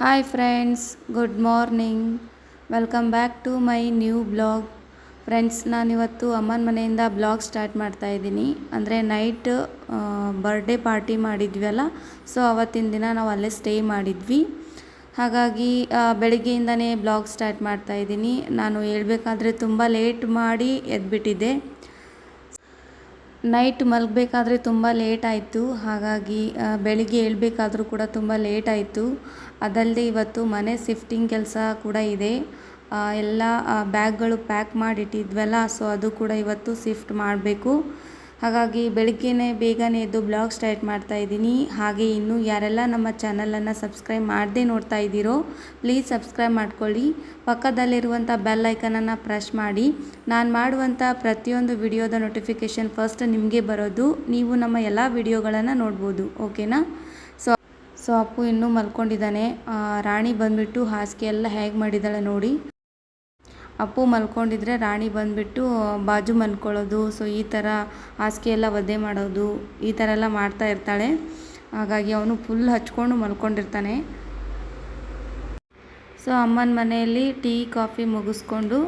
Hi friends good morning welcome back to my new blog friends ನಾನಿವತ್ತು ಅಮ್ಮನ ಮನೆಯಿಂದ blog start ಮಾಡ್ತಾ ಇದ್ದೀನಿ. ಅಂದರೆ ನೈಟ್ ಬರ್ಡೇ ಪಾರ್ಟಿ ಮಾಡಿದ್ವಿ ಸೊ ಅವತ್ತಿನ ದಿನ ನಾವು ಅಲ್ಲೇ ಸ್ಟೇ ಮಾಡಿದ್ವಿ. ಹಾಗಾಗಿ ಬೆಳಿಗ್ಗೆಯಿಂದನೇ ಬ್ಲಾಗ್ ಸ್ಟಾರ್ಟ್ ಮಾಡ್ತಾ ಇದ್ದೀನಿ. ನಾನು ಹೇಳಬೇಕಾದ್ರೆ ತುಂಬ ಲೇಟ್ ಮಾಡಿ ಎದ್ಬಿಟ್ಟಿದ್ದೆ. ನೈಟ್ ಮಲಗಬೇಕಾದ್ರೆ ತುಂಬ ಲೇಟ್ ಆಯಿತು. ಹಾಗಾಗಿ ಬೆಳಿಗ್ಗೆ ಏಳಬೇಕಾದ್ರೂ ಕೂಡ ತುಂಬ ಲೇಟ್ ಆಯಿತು. ಅದಲ್ಲದೆ ಇವತ್ತು ಮನೆ ಶಿಫ್ಟಿಂಗ್ ಕೆಲಸ ಕೂಡ ಇದೆ. ಎಲ್ಲ ಬ್ಯಾಗ್ಗಳು ಪ್ಯಾಕ್ ಮಾಡಿಟ್ಟಿದ್ವಲ್ಲ ಸೊ ಅದು ಕೂಡ ಇವತ್ತು ಶಿಫ್ಟ್ ಮಾಡಬೇಕು. ಹಾಗಾಗಿ ಬೆಳಿಗ್ಗೆನೇ ಬೇಗನೆ ಎದ್ದು ಬ್ಲಾಗ್ ಸ್ಟಾರ್ಟ್ ಮಾಡ್ತಾ ಇದ್ದೀನಿ. ಹಾಗೆ ಇನ್ನೂ ಯಾರೆಲ್ಲ ನಮ್ಮ ಚಾನಲನ್ನು ಸಬ್ಸ್ಕ್ರೈಬ್ ಮಾಡದೇ ನೋಡ್ತಾ ಇದ್ದೀರೋ, ಪ್ಲೀಸ್ ಸಬ್ಸ್ಕ್ರೈಬ್ ಮಾಡ್ಕೊಳ್ಳಿ. ಪಕ್ಕದಲ್ಲಿರುವಂಥ ಬೆಲ್ ಐಕನನ್ನು ಪ್ರೆಸ್ ಮಾಡಿ. ನಾನು ಮಾಡುವಂಥ ಪ್ರತಿಯೊಂದು ವಿಡಿಯೋದ ನೋಟಿಫಿಕೇಷನ್ ಫಸ್ಟ್ ನಿಮಗೆ ಬರೋದು. ನೀವು ನಮ್ಮ ಎಲ್ಲ ವಿಡಿಯೋಗಳನ್ನು ನೋಡ್ಬೋದು. ಓಕೆನಾ? ಸೊ ಸೊ ಅಪ್ಪು ಇನ್ನೂ ಮಲ್ಕೊಂಡಿದ್ದಾನೆ. ರಾಣಿ ಬಂದುಬಿಟ್ಟು ಹಾಸಿಗೆ ಎಲ್ಲ ಹೇಗೆ ಮಾಡಿದ್ದಾಳೆ ನೋಡಿ. ಅಪ್ಪು ಮಲ್ಕೊಂಡಿದ್ರೆ ರಾಣಿ ಬಂದುಬಿಟ್ಟು ಬಾಜು ಮಲ್ಕೊಳ್ಳೋದು ಸೊ ಈ ಥರ ಹಾಸಿಗೆ ಎಲ್ಲ ಒದ್ದೆ ಮಾಡೋದು, ಈ ಥರ ಎಲ್ಲ ಮಾಡ್ತಾ ಇರ್ತಾಳೆ. ಹಾಗಾಗಿ ಅವನು ಫುಲ್ ಹಚ್ಕೊಂಡು ಮಲ್ಕೊಂಡಿರ್ತಾನೆ. ಸೊ ಅಮ್ಮನ ಮನೆಯಲ್ಲಿ ಟೀ, ಕಾಫಿ ಮುಗಿಸ್ಕೊಂಡು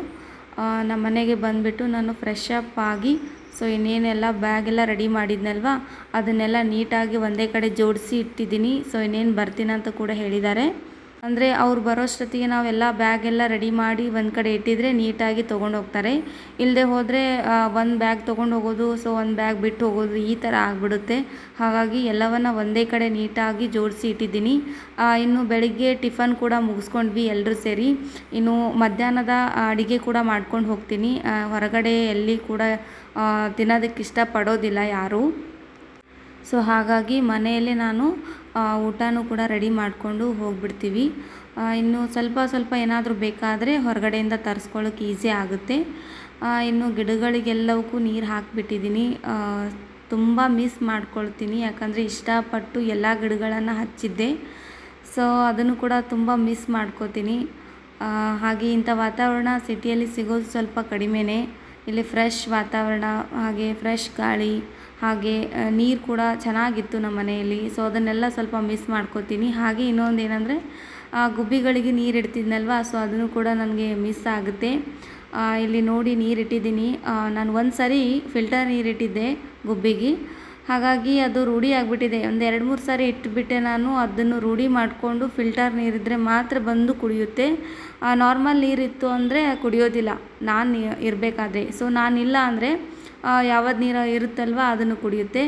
ನಮ್ಮ ಮನೆಗೆ ಬಂದುಬಿಟ್ಟು ನಾನು ಫ್ರೆಶ್ ಅಪ್ ಆಗಿ ಸೊ ಇನ್ನೇನೆಲ್ಲ ಬ್ಯಾಗ್ ಎಲ್ಲ ರೆಡಿ ಮಾಡಿದ್ನಲ್ವ, ಅದನ್ನೆಲ್ಲ ನೀಟಾಗಿ ಒಂದೇ ಕಡೆ ಜೋಡಿಸಿ ಇಟ್ಟಿದ್ದೀನಿ ಸೊ ಇನ್ನೇನು ಬರ್ತೀನಂತ ಕೂಡ ಹೇಳಿದ್ದಾರೆ. ಅಂದರೆ ಅವ್ರು ಬರೋಷ್ಟೊತ್ತಿಗೆ ನಾವೆಲ್ಲ ಬ್ಯಾಗ್ ಎಲ್ಲ ರೆಡಿ ಮಾಡಿ ಒಂದು ಕಡೆ ಇಟ್ಟಿದ್ರೆ ನೀಟಾಗಿ ತೊಗೊಂಡು ಹೋಗ್ತಾರೆ. ಇಲ್ಲದೆ ಹೋದರೆ ಒಂದು ಬ್ಯಾಗ್ ತೊಗೊಂಡು ಹೋಗೋದು ಸೊ ಒಂದು ಬ್ಯಾಗ್ ಬಿಟ್ಟು ಹೋಗೋದು ಈ ಥರ ಆಗಿಬಿಡುತ್ತೆ. ಹಾಗಾಗಿ ಎಲ್ಲವನ್ನು ಒಂದೇ ಕಡೆ ನೀಟಾಗಿ ಜೋಡಿಸಿ ಇಟ್ಟಿದ್ದೀನಿ. ಇನ್ನು ಬೆಳಿಗ್ಗೆ ಟಿಫನ್ ಕೂಡ ಮುಗಿಸ್ಕೊಂಡ್ವಿ ಎಲ್ಲರೂ ಸೇರಿ. ಇನ್ನು ಮಧ್ಯಾಹ್ನದ ಅಡುಗೆ ಕೂಡ ಮಾಡ್ಕೊಂಡು ಹೋಗ್ತೀನಿ. ಹೊರಗಡೆ ಎಲ್ಲಿ ಕೂಡ ತಿನ್ನೋದಕ್ಕೆ ಇಷ್ಟಪಡೋದಿಲ್ಲ ಯಾರೂ. ಸೊ ಹಾಗಾಗಿ ಮನೆಯಲ್ಲೇ ನಾನು ಊಟನೂ ಕೂಡ ರೆಡಿ ಮಾಡಿಕೊಂಡು ಹೋಗ್ಬಿಡ್ತೀವಿ. ಇನ್ನು ಸ್ವಲ್ಪ ಸ್ವಲ್ಪ ಏನಾದರೂ ಬೇಕಾದರೆ ಹೊರಗಡೆಯಿಂದ ತರಿಸ್ಕೊಳ್ಳೋಕೆ ಈಸಿ ಆಗುತ್ತೆ. ಇನ್ನು ಗಿಡಗಳಿಗೆಲ್ಲವಕ್ಕೂ ನೀರು ಹಾಕಿಬಿಟ್ಟಿದ್ದೀನಿ. ತುಂಬ ಮಿಸ್ ಮಾಡ್ಕೊಳ್ತೀನಿ. ಯಾಕಂದರೆ ಇಷ್ಟಪಟ್ಟು ಎಲ್ಲ ಗಿಡಗಳನ್ನು ಹಚ್ಚಿದ್ದೆ. ಸೊ ಅದನ್ನು ಕೂಡ ತುಂಬ ಮಿಸ್ ಮಾಡ್ಕೋತೀನಿ. ಹಾಗೆ ಇಂಥ ವಾತಾವರಣ ಸಿಟಿಯಲ್ಲಿ ಸಿಗೋದು ಸ್ವಲ್ಪ ಕಡಿಮೆನೇ. ಇಲ್ಲಿ ಫ್ರೆಶ್ ವಾತಾವರಣ, ಹಾಗೆ ಫ್ರೆಶ್ ಗಾಳಿ ಹಾಗೆ ನೀರು ಕೂಡ ಚೆನ್ನಾಗಿತ್ತು ನಮ್ಮ ಮನೆಯಲ್ಲಿ. ಸೊ ಅದನ್ನೆಲ್ಲ ಸ್ವಲ್ಪ ಮಿಸ್ ಮಾಡ್ಕೋತೀನಿ. ಹಾಗೆ ಇನ್ನೊಂದು ಏನಂದರೆ ಗುಬ್ಬಿಗಳಿಗೆ ನೀರು ಇಡ್ತಿದ್ನಲ್ವ ಸೊ ಅದನ್ನು ಕೂಡ ನನಗೆ ಮಿಸ್ ಆಗುತ್ತೆ. ಇಲ್ಲಿ ನೋಡಿ ನೀರು ಇಟ್ಟಿದ್ದೀನಿ. ನಾನು ಒಂದು ಸರಿ ಫಿಲ್ಟರ್ ನೀರು ಇಟ್ಟಿದ್ದೆ ಗುಬ್ಬಿಗೆ. ಹಾಗಾಗಿ ಅದು ರೂಢಿ ಆಗಿಬಿಟ್ಟಿದೆ. ಒಂದು ಎರಡು ಮೂರು ಸಾರಿ ಇಟ್ಟುಬಿಟ್ಟೆ ನಾನು, ಅದನ್ನು ರೂಢಿ ಮಾಡಿಕೊಂಡು ಫಿಲ್ಟರ್ ನೀರಿದ್ದರೆ ಮಾತ್ರ ಬಂದು ಕುಡಿಯುತ್ತೆ. ನಾರ್ಮಲ್ ನೀರಿತ್ತು ಅಂದರೆ ಕುಡಿಯೋದಿಲ್ಲ. ನಾನು ಇರಬೇಕಾದ್ರೆ. ಸೊ ನಾನಿಲ್ಲ ಅಂದರೆ ಯಾವತ್ತು ನೀರು ಇರುತ್ತಲ್ವ ಅದನ್ನು ಕುಡಿಯುತ್ತೆ.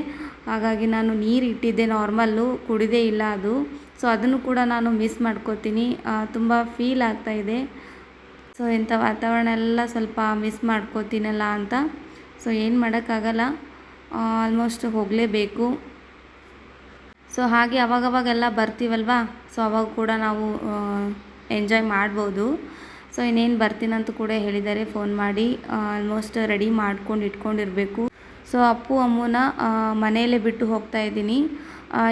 ಹಾಗಾಗಿ ನಾನು ನೀರು ಇಟ್ಟಿದ್ದೆ, ನಾರ್ಮಲ್ಲು. ಕುಡಿದೇ ಇಲ್ಲ ಅದು. ಸೊ ಅದನ್ನು ಕೂಡ ನಾನು ಮಿಸ್ ಮಾಡ್ಕೋತೀನಿ. ತುಂಬ ಫೀಲ್ ಆಗ್ತಾಯಿದೆ ಸೊ ಇಂಥ ವಾತಾವರಣ ಎಲ್ಲ ಸ್ವಲ್ಪ ಮಿಸ್ ಮಾಡ್ಕೋತೀನಲ್ಲ ಅಂತ. ಸೊ ಏನು ಮಾಡೋಕ್ಕಾಗಲ್ಲ. ಆಲ್ಮೋಸ್ಟ್ ಹೋಗಲೇಬೇಕು. ಸೊ ಹಾಗೆ ಅವಾಗವಾಗೆಲ್ಲ ಬರ್ತೀವಲ್ವ? ಸೊ ಅವಾಗ ಕೂಡ ನಾವು ಎಂಜಾಯ್ ಮಾಡ್ಬೋದು. ಸೊ ಇನ್ನೇನು ಬರ್ತೀನಂತ ಕೂಡ ಹೇಳಿದ್ದಾರೆ ಫೋನ್ ಮಾಡಿ ಆಲ್ಮೋಸ್ಟ್ ರೆಡಿ ಮಾಡ್ಕೊಂಡು ಇಟ್ಕೊಂಡಿರಬೇಕು. ಸೊ ಅಪ್ಪು ಅಮ್ಮನ ಮನೆಯಲ್ಲೇ ಬಿಟ್ಟು ಹೋಗ್ತಾ ಇದ್ದೀನಿ.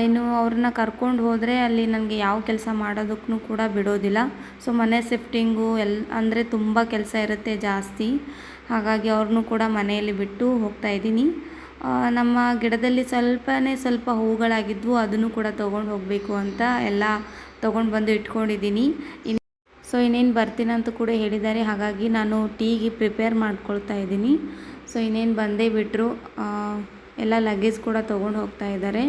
ಇನ್ನು ಅವ್ರನ್ನ ಕರ್ಕೊಂಡು ಹೋದರೆ ಅಲ್ಲಿ ನನಗೆ ಯಾವ ಕೆಲಸ ಮಾಡೋದಕ್ಕೂ ಕೂಡ ಬಿಡೋದಿಲ್ಲ. ಸೊ ಮನೆ ಶಿಫ್ಟಿಂಗು ಎಲ್, ಅಂದರೆ ತುಂಬ ಕೆಲಸ ಇರುತ್ತೆ ಜಾಸ್ತಿ. ಹಾಗಾಗಿ ಅವ್ರನ್ನೂ ಕೂಡ ಮನೆಯಲ್ಲಿ ಬಿಟ್ಟು ಹೋಗ್ತಾ ಇದ್ದೀನಿ. ನಮ್ಮ ಗಿಡದಲ್ಲಿ ಸ್ವಲ್ಪನೇ ಸ್ವಲ್ಪ ಹೂಗಳಾಗಿದ್ವು, ಅದನ್ನು ಕೂಡ ತೊಗೊಂಡು ಹೋಗಬೇಕು ಅಂತ ಎಲ್ಲ ತೊಗೊಂಡು ಬಂದು ಇಟ್ಕೊಂಡಿದ್ದೀನಿ. ಸೊ ಇನ್ನೇನು ಬರ್ತೀನಂತ ಕೂಡ ಹೇಳಿದ್ದಾರೆ. ಹಾಗಾಗಿ ನಾನು ಟೀಗೆ ಪ್ರಿಪೇರ್ ಮಾಡ್ಕೊಳ್ತಾ ಇದ್ದೀನಿ. ಸೊ ಇನ್ನೇನು ಬಂದೇ ಬಿಟ್ಟರು ಎಲ್ಲ ಲಗೇಜ್ ಕೂಡ ತೊಗೊಂಡು ಹೋಗ್ತಾ ಇದ್ದಾರೆ.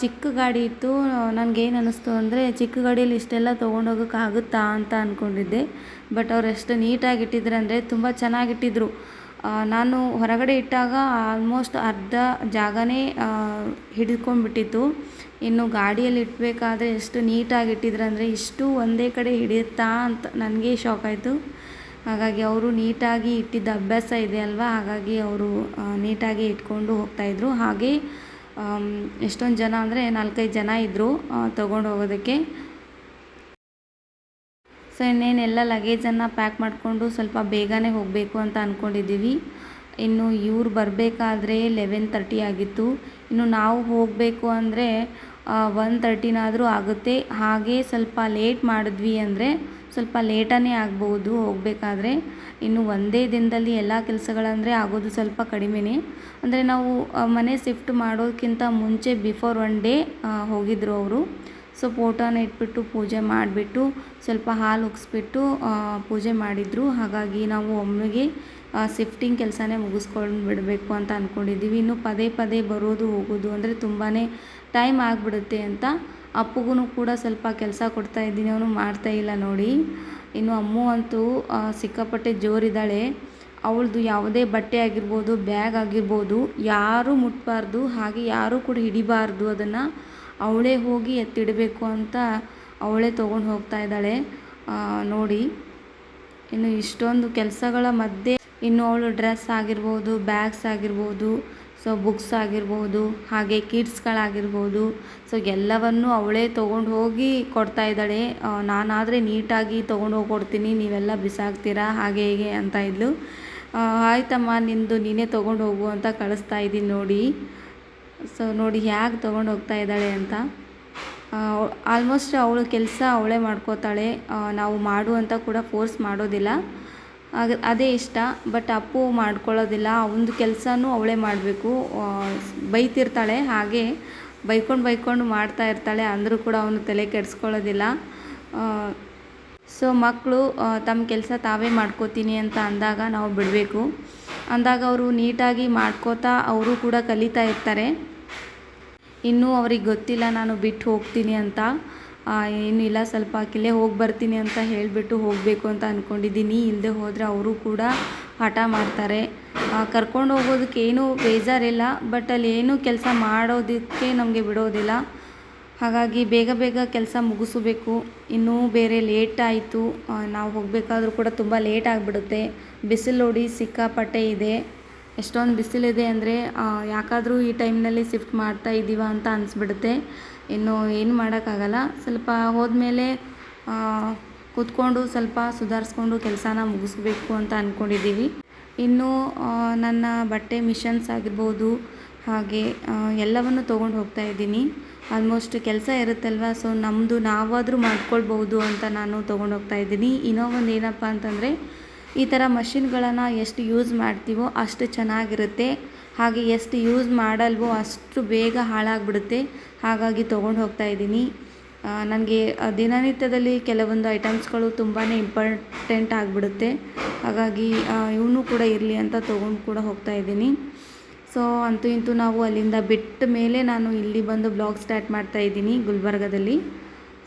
ಚಿಕ್ಕ ಗಾಡಿ ಇತ್ತು. ನನಗೇನು ಅನ್ನಿಸ್ತು ಅಂದರೆ, ಚಿಕ್ಕ ಗಾಡಿಯಲ್ಲಿ ಇಷ್ಟೆಲ್ಲ ತೊಗೊಂಡು ಹೋಗೋಕ್ಕಾಗುತ್ತಾ ಅಂತ ಅಂದ್ಕೊಂಡಿದ್ದೆ ಬಟ್ ಅವ್ರು ಎಷ್ಟು ನೀಟಾಗಿ ಇಟ್ಟಿದ್ರು ಅಂದರೆ, ತುಂಬ ಚೆನ್ನಾಗಿಟ್ಟಿದ್ರು. ನಾನು ಹೊರಗಡೆ ಇಟ್ಟಾಗ ಆಲ್ಮೋಸ್ಟ್ ಅರ್ಧ ಜಾಗನೇ ಹಿಡಿದ್ಕೊಂಡ್ಬಿಟ್ಟಿತ್ತು ಇನ್ನು ಗಾಡಿಯಲ್ಲಿ ಇಡಬೇಕಾದ್ರೆ ಎಷ್ಟು ನೀಟಾಗಿ ಇಟ್ಟಿದ್ರು ಅಂದರೆ ಇಷ್ಟು ಒಂದೇ ಕಡೆ ಹಿಡಿಯುತ್ತಾ ಅಂತ ನನಗೆ ಶಾಕ್ ಆಯಿತು. ಹಾಗಾಗಿ ಅವರು ನೀಟಾಗಿ ಇಟ್ಟಿದ್ದ ಅಭ್ಯಾಸ ಇದೆ ಅಲ್ವಾ? ಹಾಗಾಗಿ ಅವರು ನೀಟಾಗಿ ಇಟ್ಕೊಂಡು ಹೋಗ್ತಾಯಿದ್ರು ಹಾಗೆ ಎಷ್ಟೊಂದು ಜನ ಅಂದರೆ ನಾಲ್ಕೈದು ಜನ ಇದ್ದರು ತೊಗೊಂಡು ಹೋಗೋದಕ್ಕೆ. ಸೊ ಇನ್ನೇನೆಲ್ಲ ಲಗೇಜನ್ನು ಪ್ಯಾಕ್ ಮಾಡಿಕೊಂಡು ಸ್ವಲ್ಪ ಬೇಗನೆ ಹೋಗಬೇಕು ಅಂತ ಅಂದ್ಕೊಂಡಿದ್ದೀವಿ ಇನ್ನು ಇವ್ರು ಬರಬೇಕಾದ್ರೆ ಲೆವೆನ್ ತರ್ಟಿ ಆಗಿತ್ತು. ಇನ್ನು ನಾವು ಹೋಗಬೇಕು ಅಂದರೆ ಒನ್ ತರ್ಟಿನಾದರೂ ಆಗುತ್ತೆ. ಹಾಗೆ ಸ್ವಲ್ಪ ಲೇಟ್ ಮಾಡಿದ್ವಿ ಅಂದರೆ ಸ್ವಲ್ಪ ಲೇಟನೇ ಆಗ್ಬೋದು ಹೋಗಬೇಕಾದ್ರೆ. ಇನ್ನು ಒಂದೇ ದಿನದಲ್ಲಿ ಎಲ್ಲ ಕೆಲಸಗಳಂದರೆ ಆಗೋದು ಸ್ವಲ್ಪ ಕಡಿಮೆನೇ. ಅಂದರೆ ನಾವು ಮನೆ ಶಿಫ್ಟ್ ಮಾಡೋದಕ್ಕಿಂತ ಮುಂಚೆ ಬಿಫೋರ್ ಒನ್ ಡೇ ಹೋಗಿದ್ದರು ಅವರು. ಸೊ, ಫೋಟೋನ ಇಟ್ಬಿಟ್ಟು ಪೂಜೆ ಮಾಡಿಬಿಟ್ಟು ಸ್ವಲ್ಪ ಹಾಲು ಉಗಿಸ್ಬಿಟ್ಟು ಪೂಜೆ ಮಾಡಿದರು. ಹಾಗಾಗಿ ನಾವು ಒಮ್ಮೆಗೆ ಶಿಫ್ಟಿಂಗ್ ಕೆಲಸನೇ ಮುಗಿಸ್ಕೊಂಡು ಬಿಡಬೇಕು ಅಂತ ಅಂದ್ಕೊಂಡಿದ್ದೀವಿ ಇನ್ನು ಪದೇ ಪದೇ ಬರೋದು, ಹೋಗೋದು ಅಂದರೆ ತುಂಬಾ ಟೈಮ್ ಆಗಿಬಿಡುತ್ತೆ ಅಂತ ಅಪ್ಪಗೂ ಕೂಡ ಸ್ವಲ್ಪ ಕೆಲಸ ಕೊಡ್ತಾ ಇದ್ದೀನಿ. ಅವನು ಮಾಡ್ತಾ ಇಲ್ಲ ನೋಡಿ. ಇನ್ನು ಅಮ್ಮು ಅಂತೂ ಸಿಕ್ಕಾಪಟ್ಟೆ ಜೋರಿದ್ದಾಳೆ. ಅವಳದು ಯಾವುದೇ ಬಟ್ಟೆ ಆಗಿರ್ಬೋದು, ಬ್ಯಾಗ್ ಆಗಿರ್ಬೋದು, ಯಾರೂ ಮುಟ್ಟಬಾರ್ದು ಹಾಗೆ ಯಾರೂ ಕೂಡ ಹಿಡಿಬಾರ್ದು. ಅದನ್ನು ಅವಳೇ ಹೋಗಿ ಎತ್ತಿಡಬೇಕು ಅಂತ ಅವಳೇ ತೊಗೊಂಡು ಹೋಗ್ತಾ ಇದ್ದಾಳೆ. ನೋಡಿ. ಇನ್ನು ಇಷ್ಟೊಂದು ಕೆಲಸಗಳ ಮಧ್ಯೆ ಇನ್ನು ಅವಳು ಡ್ರೆಸ್ ಆಗಿರ್ಬೋದು, ಬ್ಯಾಗ್ಸ್ ಆಗಿರ್ಬೋದು ಸೊ ಬುಕ್ಸ್ ಆಗಿರ್ಬೋದು, ಹಾಗೆ ಕಿಡ್ಸ್ಗಳಾಗಿರ್ಬೋದು. ಸೊ ಎಲ್ಲವನ್ನು ಅವಳೇ ತೊಗೊಂಡು ಹೋಗಿ ಕೊಡ್ತಾ ಇದ್ದಾಳೆ. ನಾನಾದರೆ ನೀಟಾಗಿ ತೊಗೊಂಡು ಹೋಗಿ ಕೊಡ್ತೀನಿ ನೀವೆಲ್ಲ ಬಿಸಾಕ್ತೀರಾ, ಹಾಗೆ ಹೀಗೆ ಅಂತ ಇದ್ಲು. ಆಯ್ತಮ್ಮ, ನಿಂದು ನೀನೇ ತೊಗೊಂಡು ಹೋಗು ಅಂತ ಕಳಿಸ್ತಾ ಇದ್ದೀನಿ ನೋಡಿ. ಸೊ ನೋಡಿ ಹೇಗೆ ತೊಗೊಂಡು ಹೋಗ್ತಾ ಇದ್ದಾಳೆ ಅಂತ. ಆಲ್ಮೋಸ್ಟ್ ಅವಳು ಕೆಲಸ ಅವಳೇ ಮಾಡ್ಕೋತಾಳೆ. ನಾವು ಮಾಡು ಅಂತ ಕೂಡ ಫೋರ್ಸ್ ಮಾಡೋದಿಲ್ಲ. ಅದೇ ಇಷ್ಟ ಬಟ್ ಅಪ್ಪು ಮಾಡ್ಕೊಳ್ಳೋದಿಲ್ಲ. ಅವನದು ಕೆಲಸನೂ ಅವಳೇ ಮಾಡಬೇಕು. ಬೈತಿರ್ತಾಳೆ, ಹಾಗೆ ಬೈಕೊಂಡು ಬೈಕೊಂಡು ಮಾಡ್ತಾ ಇರ್ತಾಳೆ. ಅಂದರೂ ಕೂಡ ಅವನು ತಲೆ ಕೆಡಿಸ್ಕೊಳ್ಳೋದಿಲ್ಲ. ಸೊ ಮಕ್ಕಳು ತಮ್ಮ ಕೆಲಸ ತಾವೇ ಮಾಡ್ಕೋತೀನಿ ಅಂತ ಅಂದಾಗ ನಾವು ಬಿಡಬೇಕು. ಅಂದಾಗ ಅವರು ನೀಟಾಗಿ ಮಾಡ್ಕೋತಾ ಅವರು ಕೂಡ ಕಲಿತಾ ಇರ್ತಾರೆ. ಇನ್ನೂ ಅವ್ರಿಗೆ ಗೊತ್ತಿಲ್ಲ, ನಾನು ಬಿಟ್ಟು ಹೋಗ್ತೀನಿ ಅಂತ. ಏನು ಇಲ್ಲ, ಸ್ವಲ್ಪ ಕಿಲ್ಲೇ ಹೋಗಿ ಬರ್ತೀನಿ ಅಂತ ಹೇಳಿಬಿಟ್ಟು ಹೋಗಬೇಕು ಅಂತ ಅಂದ್ಕೊಂಡಿದ್ದೀನಿ ಇಲ್ಲದೆ ಹೋದರೆ ಅವರು ಕೂಡ ಹಠ ಮಾಡ್ತಾರೆ. ಕರ್ಕೊಂಡು ಹೋಗೋದಕ್ಕೆ ಏನೂ ಬೇಜಾರಿಲ್ಲ. ಬಟ್ ಅಲ್ಲಿ ಏನೂ ಕೆಲಸ ಮಾಡೋದಕ್ಕೆ ನಮಗೆ ಬಿಡೋದಿಲ್ಲ. ಹಾಗಾಗಿ ಬೇಗ ಬೇಗ ಕೆಲಸ ಮುಗಿಸಬೇಕು. ಇನ್ನೂ ಬೇರೆ ಲೇಟ್ ಆಯಿತು. ನಾವು ಹೋಗಬೇಕಾದ್ರೂ ಕೂಡ ತುಂಬ ಲೇಟ್ ಆಗಿಬಿಡುತ್ತೆ. ಬಿಸಿಲು ನೋಡಿ ಸಿಕ್ಕಾಪಟ್ಟೆ ಇದೆ. ಎಷ್ಟೊಂದು ಬಿಸಿಲಿದೆ ಅಂದರೆ ಯಾಕಾದರೂ ಈ ಟೈಮ್ನಲ್ಲಿ ಶಿಫ್ಟ್ ಮಾಡ್ತಾ ಇದ್ದೀವ ಅಂತ ಅನಿಸ್ಬಿಡುತ್ತೆ. ಇನ್ನು ಏನು ಮಾಡೋಕ್ಕಾಗಲ್ಲ. ಸ್ವಲ್ಪ ಹೋದ್ಮೇಲೆ ಕೂತ್ಕೊಂಡು ಸ್ವಲ್ಪ ಸುಧಾರಿಸ್ಕೊಂಡು ಕೆಲಸನ ಮುಗಿಸ್ಬೇಕು ಅಂತ ಅಂದ್ಕೊಂಡಿದ್ದೀವಿ ಇನ್ನು ನನ್ನ ಬಟ್ಟೆ ಮಿಷನ್ಸ್ ಆಗಿರ್ಬೋದು, ಹಾಗೆ ಎಲ್ಲವನ್ನು ತೊಗೊಂಡು ಹೋಗ್ತಾ ಇದ್ದೀನಿ. ಆಲ್ಮೋಸ್ಟ್ ಕೆಲಸ ಇರುತ್ತಲ್ವ, ಸೊ ನಮ್ಮದು ನಾವಾದರೂ ಮಾಡ್ಕೊಳ್ಬೋದು ಅಂತ ನಾನು ತೊಗೊಂಡು ಹೋಗ್ತಾ ಇದ್ದೀನಿ. ಇನ್ನೂ ಒಂದು ಏನಪ್ಪ ಅಂತಂದರೆ, ಈ ಥರ ಮಷಿನ್ಗಳನ್ನು ಎಷ್ಟು ಯೂಸ್ ಮಾಡ್ತೀವೋ ಅಷ್ಟು ಚೆನ್ನಾಗಿರುತ್ತೆ. ಹಾಗೆ ಎಷ್ಟು ಯೂಸ್ ಮಾಡಲ್ವೋ ಅಷ್ಟು ಬೇಗ ಹಾಳಾಗ್ಬಿಡುತ್ತೆ. ಹಾಗಾಗಿ ತೊಗೊಂಡು ಹೋಗ್ತಾ ಇದ್ದೀನಿ. ನನಗೆ ದಿನನಿತ್ಯದಲ್ಲಿ ಕೆಲವೊಂದು ಐಟಮ್ಸ್ಗಳು ತುಂಬಾ ಇಂಪಾರ್ಟೆಂಟ್ ಆಗಿಬಿಡುತ್ತೆ. ಹಾಗಾಗಿ ಇವನು ಕೂಡ ಇರಲಿ ಅಂತ ತೊಗೊಂಡು ಕೂಡ ಹೋಗ್ತಾ ಇದ್ದೀನಿ. ಸೊ ಅಂತೂ ಇಂತೂ ನಾವು ಅಲ್ಲಿಂದ ಬಿಟ್ಟ ಮೇಲೆ ನಾನು ಇಲ್ಲಿ ಬಂದು ಬ್ಲಾಗ್ ಸ್ಟಾರ್ಟ್ ಮಾಡ್ತಾ ಇದ್ದೀನಿ ಗುಲ್ಬರ್ಗದಲ್ಲಿ.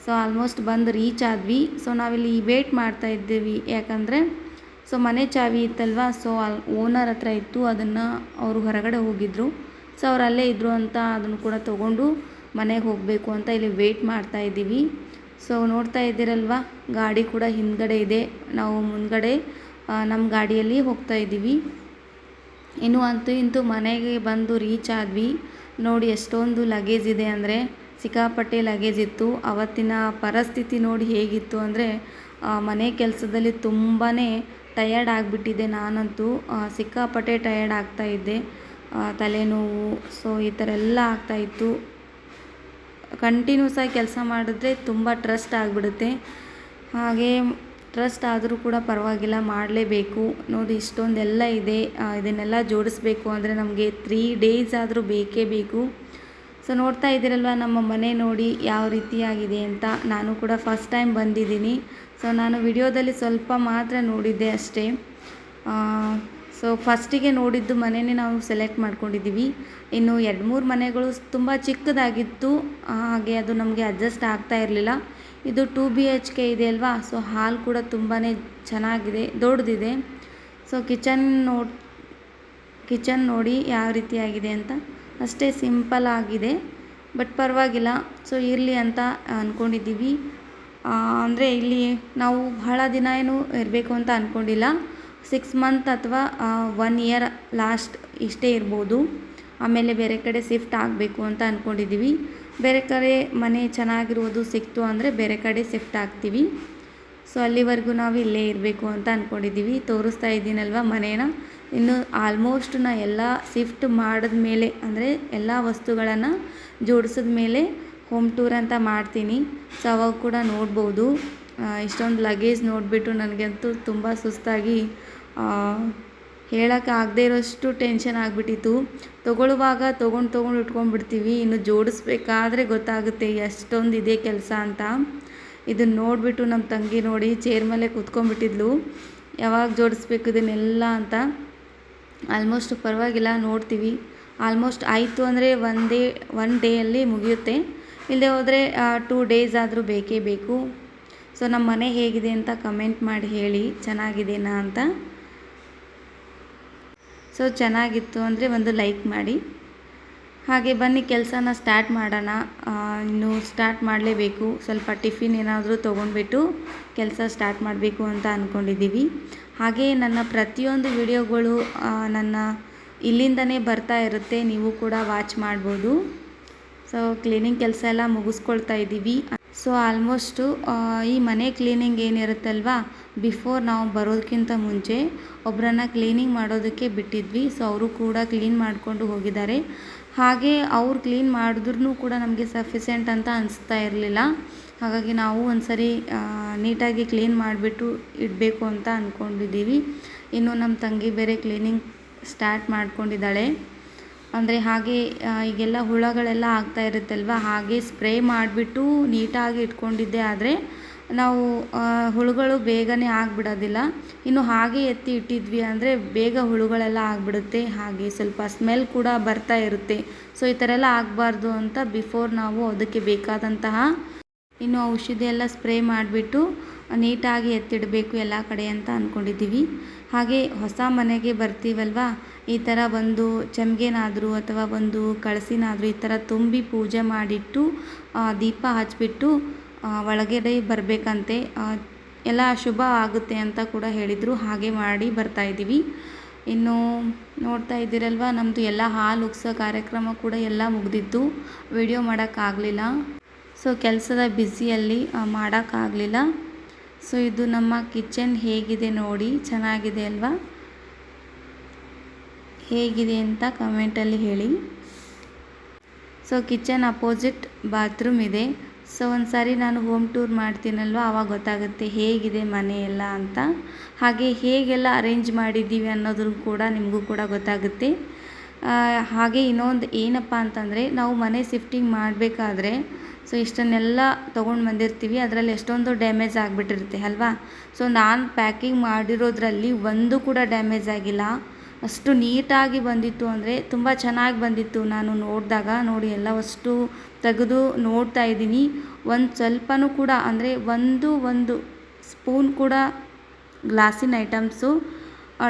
ಸೊ ಆಲ್ಮೋಸ್ಟ್ ಬಂದು ರೀಚ್ ಆದ್ವಿ. ಸೊ ನಾವಿಲ್ಲಿ ವೇಟ್ ಮಾಡ್ತಾ ಇದ್ದೀವಿ. ಯಾಕಂದರೆ ಸೊ ಮನೆ ಚಾವಿ ಇತ್ತಲ್ವ, ಸೊ ಅಲ್ಲಿ ಓನರ್ ಹತ್ರ ಇತ್ತು, ಅದನ್ನು ಅವರು ಹೊರಗಡೆ ಹೋಗಿದ್ದರು ಸೊ ಅವ್ರು ಅಲ್ಲೇ ಇದ್ದರು ಅಂತ ಅದನ್ನು ಕೂಡ ತೊಗೊಂಡು ಮನೆಗೆ ಹೋಗಬೇಕು ಅಂತ ಇಲ್ಲಿ ವೇಟ್ ಮಾಡ್ತಾ ಇದ್ದೀವಿ. ಸೊ ನೋಡ್ತಾ ಇದ್ದೀರಲ್ವ, ಗಾಡಿ ಕೂಡ ಹಿಂದ್ಗಡೆ ಇದೆ. ನಾವು ಮುಂದ್ಗಡೆ ನಮ್ಮ ಗಾಡಿಯಲ್ಲಿ ಹೋಗ್ತಾ ಇದ್ದೀವಿ. ಇನ್ನು ಅಂತೂ ಇಂತೂ ಮನೆಗೆ ಬಂದು ರೀಚ್ ಆದ್ವಿ. ನೋಡಿ ಎಷ್ಟೊಂದು ಲಗೇಜ್ ಇದೆ ಅಂದರೆ, ಸಿಕ್ಕಾಪಟ್ಟೆ ಲಗೇಜ್ ಇತ್ತು. ಅವತ್ತಿನ ಪರಿಸ್ಥಿತಿ ನೋಡಿ ಹೇಗಿತ್ತು ಅಂದರೆ ಮನೆ ಕೆಲಸದಲ್ಲಿ ತುಂಬಾ ಟಯರ್ಡ್ ಆಗಿಬಿಟ್ಟಿದ್ದೆ ನಾನಂತೂ ಸಿಕ್ಕಾಪಟ್ಟೆ ಟಯರ್ಡ್ ಆಗ್ತಾ ಇದ್ದೆ. ತಲೆನೋವು ಸೊ ಈ ಥರ ಎಲ್ಲ ಆಗ್ತಾಯಿತ್ತು ಕಂಟಿನ್ಯೂಸ್ ಆಗಿ ಕೆಲಸ ಮಾಡಿದ್ರೆ ತುಂಬ ಟ್ರಸ್ಟ್ ಆಗಿಬಿಡುತ್ತೆ. ಹಾಗೆ ಟ್ರಸ್ಟ್ ಆದರೂ ಕೂಡ ಪರವಾಗಿಲ್ಲ, ಮಾಡಲೇಬೇಕು. ನೋಡಿ, ಇಷ್ಟೊಂದೆಲ್ಲ ಇದೆ. ಇದನ್ನೆಲ್ಲ ಜೋಡಿಸ್ಬೇಕು ಅಂದರೆ ನಮಗೆ ತ್ರೀ ಡೇಸ್ ಆದರೂ ಬೇಕೇ ಬೇಕು. ಸೊ ನೋಡ್ತಾ ಇದ್ದೀರಲ್ವ, ನಮ್ಮ ಮನೆ ನೋಡಿ ಯಾವ ರೀತಿಯಾಗಿದೆ ಅಂತ. ನಾನು ಕೂಡ ಫಸ್ಟ್ ಟೈಮ್ ಬಂದಿದ್ದೀನಿ. ಸೊ ನಾನು ವಿಡಿಯೋದಲ್ಲಿ ಸ್ವಲ್ಪ ಮಾತ್ರ ನೋಡಿದ್ದೆ ಅಷ್ಟೇ. ಸೊ ಫಸ್ಟಿಗೆ ನೋಡಿದ್ದು ಮನೆಯೇ ನಾವು ಸೆಲೆಕ್ಟ್ ಮಾಡ್ಕೊಂಡಿದ್ದೀವಿ. ಇನ್ನು ಎರಡು ಮೂರು ಮನೆಗಳು ತುಂಬ ಚಿಕ್ಕದಾಗಿತ್ತು. ಹಾಗೆ ಅದು ನಮಗೆ ಅಡ್ಜಸ್ಟ್ ಆಗ್ತಾ ಇರಲಿಲ್ಲ. ಇದು ಟೂ ಬಿ ಎಚ್ ಕೆ ಇದೆ ಅಲ್ವಾ? ಸೊ ಹಾಲ್ ಕೂಡ ತುಂಬಾ ಚೆನ್ನಾಗಿದೆ, ದೊಡ್ಡದಿದೆ. ಸೊ ಕಿಚನ್ ನೋಡ್ ಕಿಚನ್ ನೋಡಿ ಯಾವ ರೀತಿಯಾಗಿದೆ ಅಂತ? ಅಷ್ಟೇ ಸಿಂಪಲ್ ಆಗಿದೆ. ಬಟ್ ಪರವಾಗಿಲ್ಲ. ಸೊ ಇರಲಿ ಅಂತ ಅಂದ್ಕೊಂಡಿದ್ದೀವಿ ಅಂದರೆ ಇಲ್ಲಿ ನಾವು ಬಹಳ ದಿನ ಏನು ಇರಬೇಕು ಅಂತ ಅಂದ್ಕೊಂಡಿಲ್ಲ ಸಿಕ್ಸ್ ಮಂತ್ ಅಥವಾ ಒನ್ ಇಯರ್ ಲಾಸ್ಟ್ ಇಷ್ಟೇ ಇರ್ಬೋದು. ಆಮೇಲೆ ಬೇರೆ ಕಡೆ ಶಿಫ್ಟ್ ಆಗಬೇಕು ಅಂತ ಅಂದ್ಕೊಂಡಿದ್ದೀವಿ ಬೇರೆ ಕಡೆ ಮನೆ ಚೆನ್ನಾಗಿರೋದು ಸಿಕ್ತು ಅಂದರೆ ಬೇರೆ ಕಡೆ ಶಿಫ್ಟ್ ಆಗ್ತೀವಿ. ಸೊ ಅಲ್ಲಿವರೆಗೂ ನಾವು ಇಲ್ಲೇ ಇರಬೇಕು ಅಂತ ಅಂದ್ಕೊಂಡಿದ್ದೀವಿ ತೋರಿಸ್ತಾ ಇದ್ದೀನಲ್ವ ಮನೇನ? ಇನ್ನು ಆಲ್ಮೋಸ್ಟ್ ನಾ ಎಲ್ಲ ಶಿಫ್ಟ್ ಮಾಡಿದ ಮೇಲೆ ಅಂದರೆ ಎಲ್ಲ ವಸ್ತುಗಳನ್ನು ಜೋಡಿಸಿದ ಮೇಲೆ ಹೋಮ್ ಟೂರ್ ಅಂತ ಮಾಡ್ತೀನಿ. ಸೊ ಅವಾಗ ಕೂಡ ನೋಡ್ಬೋದು. ಇಷ್ಟೊಂದು ಲಗೇಜ್ ನೋಡಿಬಿಟ್ಟು ನನಗಂತೂ ತುಂಬ ಸುಸ್ತಾಗಿ ಹೇಳೋಕ್ಕೆ ಆಗದೇ ಇರೋಷ್ಟು ಟೆನ್ಷನ್ ಆಗಿಬಿಟ್ಟಿತ್ತು. ತೊಗೊಳ್ಳುವಾಗ ತೊಗೊಂಡು ತೊಗೊಂಡು ಇಟ್ಕೊಂಡ್ಬಿಡ್ತೀವಿ ಇನ್ನು ಜೋಡಿಸ್ಬೇಕಾದ್ರೆ ಗೊತ್ತಾಗುತ್ತೆ ಎಷ್ಟೊಂದು ಇದೆ ಕೆಲಸ ಅಂತ. ಇದನ್ನು ನೋಡಿಬಿಟ್ಟು ನಮ್ಮ ತಂಗಿ ನೋಡಿ ಚೇರ್ ಮೇಲೆ ಕೂತ್ಕೊಂಡ್ಬಿಟ್ಟಿದ್ಲು. ಯಾವಾಗ ಜೋಡಿಸ್ಬೇಕು ಇದನ್ನೆಲ್ಲ ಅಂತ. ಆಲ್ಮೋಸ್ಟ್ ಪರವಾಗಿಲ್ಲ, ನೋಡ್ತೀವಿ. ಆಲ್ಮೋಸ್ಟ್ ಆಯಿತು ಅಂದರೆ ಒನ್ ಡೇ ಒನ್ ಡೇಯಲ್ಲಿ ಮುಗಿಯುತ್ತೆ. ಇಲ್ಲದೆ ಹೋದರೆ ಟೂ ಡೇಸ್ ಆದರೂ ಬೇಕೇ ಬೇಕು. ಸೊ ನಮ್ಮ ಮನೆ ಹೇಗಿದೆ ಅಂತ ಕಮೆಂಟ್ ಮಾಡಿ ಹೇಳಿ ಚೆನ್ನಾಗಿದೆನಾ ಅಂತ. ಸೊ ಚೆನ್ನಾಗಿತ್ತು ಅಂದರೆ ಒಂದು ಲೈಕ್ ಮಾಡಿ. ಹಾಗೆ ಬನ್ನಿ, ಕೆಲಸನ ಸ್ಟಾರ್ಟ್ ಮಾಡೋಣ. ಇನ್ನು ಸ್ಟಾರ್ಟ್ ಮಾಡಲೇಬೇಕು. ಸ್ವಲ್ಪ ಟಿಫಿನ್ ಏನಾದರೂ ತೊಗೊಂಡ್ಬಿಟ್ಟು ಕೆಲಸ ಸ್ಟಾರ್ಟ್ ಮಾಡಬೇಕು ಅಂತ ಅಂದ್ಕೊಂಡಿದ್ದೀವಿ ಹಾಗೆ ನನ್ನ ಪ್ರತಿಯೊಂದು ವಿಡಿಯೋಗಳು ನನ್ನ ಇಲ್ಲಿಂದನೇ ಬರ್ತಾ ಇರುತ್ತೆ. ನೀವು ಕೂಡ ವಾಚ್ ಮಾಡ್ಬೋದು. ಸೊ ಕ್ಲೀನಿಂಗ್ ಕೆಲಸ ಎಲ್ಲ ಮುಗಿಸ್ಕೊಳ್ತಾ ಇದ್ದೀವಿ. ಸೊ ಆಲ್ಮೋಸ್ಟು ಈ ಮನೆ ಕ್ಲೀನಿಂಗ್ ಏನಿರುತ್ತಲ್ವಾ ಬಿಫೋರ್ ನಾವು ಬರೋದಕ್ಕಿಂತ ಮುಂಚೆ ಒಬ್ಬರನ್ನ ಕ್ಲೀನಿಂಗ್ ಮಾಡೋದಕ್ಕೆ ಬಿಟ್ಟಿದ್ವಿ. ಸೊ ಅವರು ಕೂಡ ಕ್ಲೀನ್ ಮಾಡಿಕೊಂಡು ಹೋಗಿದ್ದಾರೆ. ಹಾಗೆ ಅವ್ರು ಕ್ಲೀನ್ ಮಾಡಿದ್ರೂ ಕೂಡ ನಮಗೆ ಸಫಿಸೆಂಟ್ ಅಂತ ಅನಿಸ್ತಾ ಇರಲಿಲ್ಲ. ಹಾಗಾಗಿ ನಾವು ಒಂದ್ಸರಿ ನೀಟಾಗಿ ಕ್ಲೀನ್ ಮಾಡಿಬಿಟ್ಟು ಇಡಬೇಕು ಅಂತ ಅಂದ್ಕೊಂಡಿದ್ದೀವಿ ಇನ್ನು ನಮ್ಮ ತಂಗಿ ಬೇರೆ ಕ್ಲೀನಿಂಗ್ ಸ್ಟಾರ್ಟ್ ಮಾಡ್ಕೊಂಡಿದ್ದಾಳೆ. ಅಂದರೆ ಹಾಗೆ ಈಗೆಲ್ಲ ಹುಳಗಳೆಲ್ಲ ಆಗ್ತಾ ಇರುತ್ತಲ್ವ? ಹಾಗೆ ಸ್ಪ್ರೇ ಮಾಡಿಬಿಟ್ಟು ನೀಟಾಗಿ ಇಟ್ಕೊಂಡಿದ್ದೆ. ಆದರೆ ನಾವು ಹುಳುಗಳು ಬೇಗನೆ ಆಗಿಬಿಡೋದಿಲ್ಲ. ಇನ್ನು ಹಾಗೆ ಎತ್ತಿ ಇಟ್ಟಿದ್ವಿ ಅಂದರೆ ಬೇಗ ಹುಳುಗಳೆಲ್ಲ ಆಗಿಬಿಡುತ್ತೆ. ಹಾಗೆ ಸ್ವಲ್ಪ ಸ್ಮೆಲ್ ಕೂಡ ಬರ್ತಾ ಇರುತ್ತೆ. ಸೊ, ಈ ಥರ ಎಲ್ಲ ಆಗಬಾರ್ದು ಅಂತ ಬಿಫೋರ್ ನಾವು ಅದಕ್ಕೆ ಬೇಕಾದಂತಹ ಇನ್ನು ಔಷಧಿ ಎಲ್ಲ ಸ್ಪ್ರೇ ಮಾಡಿಬಿಟ್ಟು ನೀಟಾಗಿ ಎತ್ತಿಡಬೇಕು ಎಲ್ಲ ಕಡೆ ಅಂತ ಅಂದ್ಕೊಂಡಿದ್ದೀವಿ ಹಾಗೆ ಹೊಸ ಮನೆಗೆ ಬರ್ತೀವಲ್ವ? ಈ ಥರ ಒಂದು ಚಮ್ಗೆನಾದರೂ ಅಥವಾ ಒಂದು ಕಳಸಿನಾದರೂ ಈ ಥರ ತುಂಬಿ ಪೂಜೆ ಮಾಡಿಟ್ಟು ದೀಪ ಹಚ್ಚಿಬಿಟ್ಟು ಒಳಗಡೆ ಬರಬೇಕಂತೆ. ಎಲ್ಲ ಶುಭ ಆಗುತ್ತೆ ಅಂತ ಕೂಡ ಹೇಳಿದರು. ಹಾಗೆ ಮಾಡಿ ಬರ್ತಾಯಿದ್ದೀವಿ ಇನ್ನು ನೋಡ್ತಾ ಇದ್ದೀರಲ್ವ ನಮ್ಮದು ಎಲ್ಲ ಹಾಲು ಉಗ್ಸೋ ಕಾರ್ಯಕ್ರಮ ಕೂಡ ಎಲ್ಲ ಮುಗ್ದಿತ್ತು ವಿಡಿಯೋ ಮಾಡೋಕ್ಕಾಗಲಿಲ್ಲ. ಸೊ, ಕೆಲಸದ ಬ್ಯುಸಿಯಲ್ಲಿ ಮಾಡೋಕ್ಕಾಗಲಿಲ್ಲ. ಸೊ ಇದು ನಮ್ಮ ಕಿಚನ್ ಹೇಗಿದೆ ನೋಡಿ, ಚೆನ್ನಾಗಿದೆ ಅಲ್ವಾ? ಹೇಗಿದೆ ಅಂತ ಕಮೆಂಟಲ್ಲಿ ಹೇಳಿ. ಸೊ ಕಿಚನ್ ಅಪೋಸಿಟ್ ಬಾತ್ರೂಮ್ ಇದೆ. ಸೊ ಒಂದು ಸಾರಿ ನಾನು ಹೋಮ್ ಟೂರ್ ಮಾಡ್ತೀನಲ್ವ ಆವಾಗ ಗೊತ್ತಾಗುತ್ತೆ ಹೇಗಿದೆ ಮನೆ ಎಲ್ಲ ಅಂತ. ಹಾಗೆ ಹೇಗೆಲ್ಲ ಅರೇಂಜ್ ಮಾಡಿದ್ದೀವಿ ಅನ್ನೋದ್ರ ಕೂಡ ನಿಮಗೂ ಕೂಡ ಗೊತ್ತಾಗುತ್ತೆ. ಹಾಗೆ ಇನ್ನೊಂದು ಏನಪ್ಪ ಅಂತಂದರೆ, ನಾವು ಮನೆ ಶಿಫ್ಟಿಂಗ್ ಮಾಡಬೇಕಾದ್ರೆ ಸೊ ಇಷ್ಟನ್ನೆಲ್ಲ ತೊಗೊಂಡು ಬಂದಿರ್ತೀವಿ. ಅದರಲ್ಲಿ ಎಷ್ಟೊಂದು ಡ್ಯಾಮೇಜ್ ಆಗಿಬಿಟ್ಟಿರುತ್ತೆ, ಅಲ್ವಾ? ಸೊ ನಾನು ಪ್ಯಾಕಿಂಗ್ ಮಾಡಿರೋದ್ರಲ್ಲಿ ಒಂದು ಕೂಡ ಡ್ಯಾಮೇಜ್ ಆಗಿಲ್ಲ. ಅಷ್ಟು ನೀಟಾಗಿ ಬಂದಿತ್ತು ಅಂದರೆ ತುಂಬ ಚೆನ್ನಾಗಿ ಬಂದಿತ್ತು ನಾನು ನೋಡಿದಾಗ. ನೋಡಿ, ಎಲ್ಲ ಅಷ್ಟು ತೆಗೆದು ನೋಡ್ತಾ ಇದ್ದೀನಿ. ಒಂದು ಸ್ವಲ್ಪನೂ ಕೂಡ ಅಂದರೆ ಒಂದು ಒಂದು ಸ್ಪೂನ್ ಕೂಡ ಗ್ಲಾಸಿನ ಐಟಮ್ಸು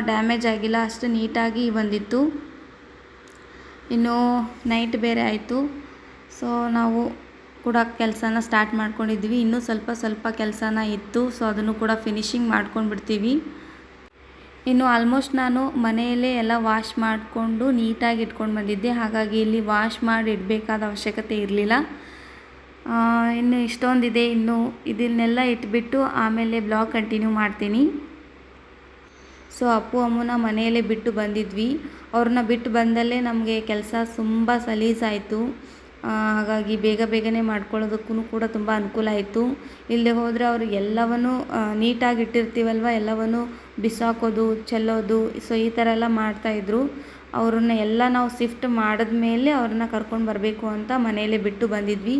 ಡ್ಯಾಮೇಜ್ ಆಗಿಲ್ಲ. ಅಷ್ಟು ನೀಟಾಗಿ ಬಂದಿತ್ತು. ಇನ್ನು ನೈಟ್ ಬೇರೆ ಆಯಿತು. ಸೊ ನಾವು ಕೂಡ ಕೆಲಸನ ಸ್ಟಾರ್ಟ್ ಮಾಡ್ಕೊಂಡಿದ್ವಿ. ಇನ್ನೂ ಸ್ವಲ್ಪ ಸ್ವಲ್ಪ ಕೆಲಸನ ಇತ್ತು. ಸೊ ಅದನ್ನು ಕೂಡ ಫಿನಿಶಿಂಗ್ ಮಾಡ್ಕೊಂಡ್ಬಿಡ್ತೀವಿ. ಇನ್ನು ಆಲ್ಮೋಸ್ಟ್ ನಾನು ಮನೆಯಲ್ಲೇ ಎಲ್ಲ ವಾಶ್ ಮಾಡಿಕೊಂಡು ನೀಟಾಗಿ ಇಟ್ಕೊಂಡು ಬಂದಿದ್ದೆ. ಹಾಗಾಗಿ ಇಲ್ಲಿ ವಾಶ್ ಮಾಡಿ ಇಡಬೇಕಾದ ಅವಶ್ಯಕತೆ ಇರಲಿಲ್ಲ. ಇನ್ನು ಇಷ್ಟೊಂದಿದೆ. ಇನ್ನು ಇದನ್ನೆಲ್ಲ ಇಟ್ಬಿಟ್ಟು ಆಮೇಲೆ ಬ್ಲಾಗ್ ಕಂಟಿನ್ಯೂ ಮಾಡ್ತೀನಿ. ಸೊ ಅಪ್ಪು ಅಮ್ಮನ ಮನೆಯಲ್ಲೇ ಬಿಟ್ಟು ಬಂದಿದ್ವಿ. ಅವ್ರನ್ನ ಬಿಟ್ಟು ಬಂದಲ್ಲೇ ನಮಗೆ ಕೆಲಸ ತುಂಬ ಸಲೀಸಾಯಿತು. ಹಾಗಾಗಿ ಬೇಗ ಬೇಗನೆ ಮಾಡ್ಕೊಳ್ಳೋದಕ್ಕೂ ಕೂಡ ತುಂಬ ಅನುಕೂಲ ಆಯಿತು. ಇಲ್ಲದೆ ಹೋದರೆ ಅವರು ಎಲ್ಲವನ್ನೂ ನೀಟಾಗಿ ಇಟ್ಟಿರ್ತೀವಲ್ವ, ಎಲ್ಲವನ್ನು ಬಿಸಾಕೋದು, ಚೆಲ್ಲೋದು, ಸೊ ಈ ಥರ ಎಲ್ಲ ಮಾಡ್ತಾಯಿದ್ರು ಅವ್ರನ್ನ ಎಲ್ಲ ನಾವು ಶಿಫ್ಟ್ ಮಾಡಿದ ಮೇಲೆ ಅವ್ರನ್ನ ಕರ್ಕೊಂಡು ಬರಬೇಕು ಅಂತ ಮನೆಯಲ್ಲೇ ಬಿಟ್ಟು ಬಂದಿದ್ವಿ.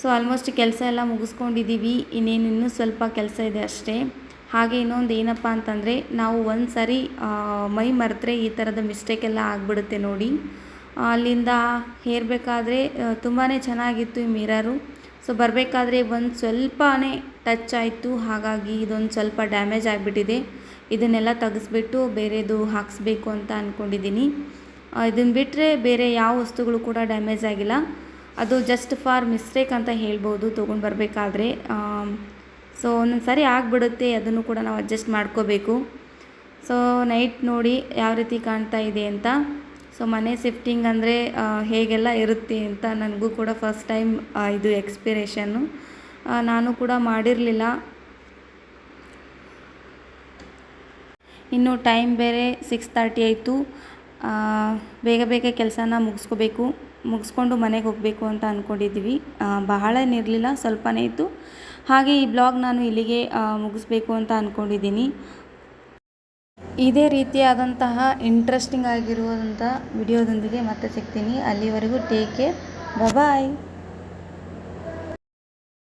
ಸೊ ಆಲ್ಮೋಸ್ಟ್ ಕೆಲಸ ಎಲ್ಲ ಮುಗಿಸ್ಕೊಂಡಿದ್ದೀವಿ ಇನ್ನೇನು ಇನ್ನೂ ಸ್ವಲ್ಪ ಕೆಲಸ ಇದೆ ಅಷ್ಟೇ. ಹಾಗೆ ಇನ್ನೊಂದು ಏನಪ್ಪ ಅಂತಂದರೆ, ನಾವು ಒಂದು ಸಾರಿ ಮೈ ಮರೆತರೆ ಈ ಥರದ ಮಿಸ್ಟೇಕ್ ಎಲ್ಲ ಆಗಿಬಿಡುತ್ತೆ ನೋಡಿ. ಅಲ್ಲಿಂದ ಹೇರಬೇಕಾದ್ರೆ ತುಂಬಾ ಚೆನ್ನಾಗಿತ್ತು ಈ ಮಿರರು. ಸೊ, ಬರಬೇಕಾದ್ರೆ ಒಂದು ಸ್ವಲ್ಪನೇ ಟಚ್ ಆಯಿತು. ಹಾಗಾಗಿ ಇದೊಂದು ಸ್ವಲ್ಪ ಡ್ಯಾಮೇಜ್ ಆಗಿಬಿಟ್ಟಿದೆ. ಇದನ್ನೆಲ್ಲ ತೆಗೆಸ್ಬಿಟ್ಟು ಬೇರೆದು ಹಾಕಿಸ್ಬೇಕು ಅಂತ ಅಂದ್ಕೊಂಡಿದ್ದೀನಿ ಇದನ್ನು ಬಿಟ್ಟರೆ ಬೇರೆ ಯಾವ ವಸ್ತುಗಳು ಕೂಡ ಡ್ಯಾಮೇಜ್ ಆಗಿಲ್ಲ. ಅದು ಜಸ್ಟ್ ಫಾರ್ ಮಿಸ್ಟೇಕ್ ಅಂತ ಹೇಳ್ಬೋದು ತೊಗೊಂಡು ಬರಬೇಕಾದ್ರೆ. ಸೊ, ಒಂದೊಂದು ಸರಿ ಆಗಿಬಿಡುತ್ತೆ. ಅದನ್ನು ಕೂಡ ನಾವು ಅಡ್ಜಸ್ಟ್ ಮಾಡ್ಕೋಬೇಕು. ಸೊ, ನೈಟ್ ನೋಡಿ ಯಾವ ರೀತಿ ಕಾಣ್ತಾ ಇದೆ ಅಂತ. ಸೊ ಮನೆ ಶಿಫ್ಟಿಂಗ್ ಅಂದರೆ ಹೇಗೆಲ್ಲ ಇರುತ್ತೆ ಅಂತ ನನಗೂ ಕೂಡ ಫಸ್ಟ್ ಟೈಮ್ ಇದು ಎಕ್ಸ್ಪಿರೇಷನ್ನು ನಾನು ಕೂಡ ಮಾಡಿರಲಿಲ್ಲ. ಇನ್ನು ಟೈಮ್ ಬೇರೆ ಸಿಕ್ಸ್ ತರ್ಟಿ ಆಯಿತು. ಬೇಗ ಬೇಗ ಕೆಲಸನ ಮುಗಿಸ್ಕೋಬೇಕು. ಮುಗಿಸ್ಕೊಂಡು ಮನೆಗೆ ಹೋಗಬೇಕು ಅಂತ ಅಂದ್ಕೊಂಡಿದ್ವಿ ಬಹಳ ಏನಿರಲಿಲ್ಲ ಸ್ವಲ್ಪನೇ ಇತ್ತು. ಹಾಗೆ ಈ ಬ್ಲಾಗ್ ನಾನು ಇಲ್ಲಿಗೆ ಮುಗಿಸ್ಬೇಕು ಅಂತ ಅಂದ್ಕೊಂಡಿದ್ದೀನಿ ಇದೇ ರೀತಿಯಾದಂತಹ ಇಂಟ್ರೆಸ್ಟಿಂಗ್ ಆಗಿರುವಂಥ ವಿಡಿಯೋದೊಂದಿಗೆ ಮತ್ತೆ ಸಿಗ್ತೀನಿ. ಅಲ್ಲಿವರೆಗೂ ಟೇಕ್ ಕೇರ್ ಬಾಯ್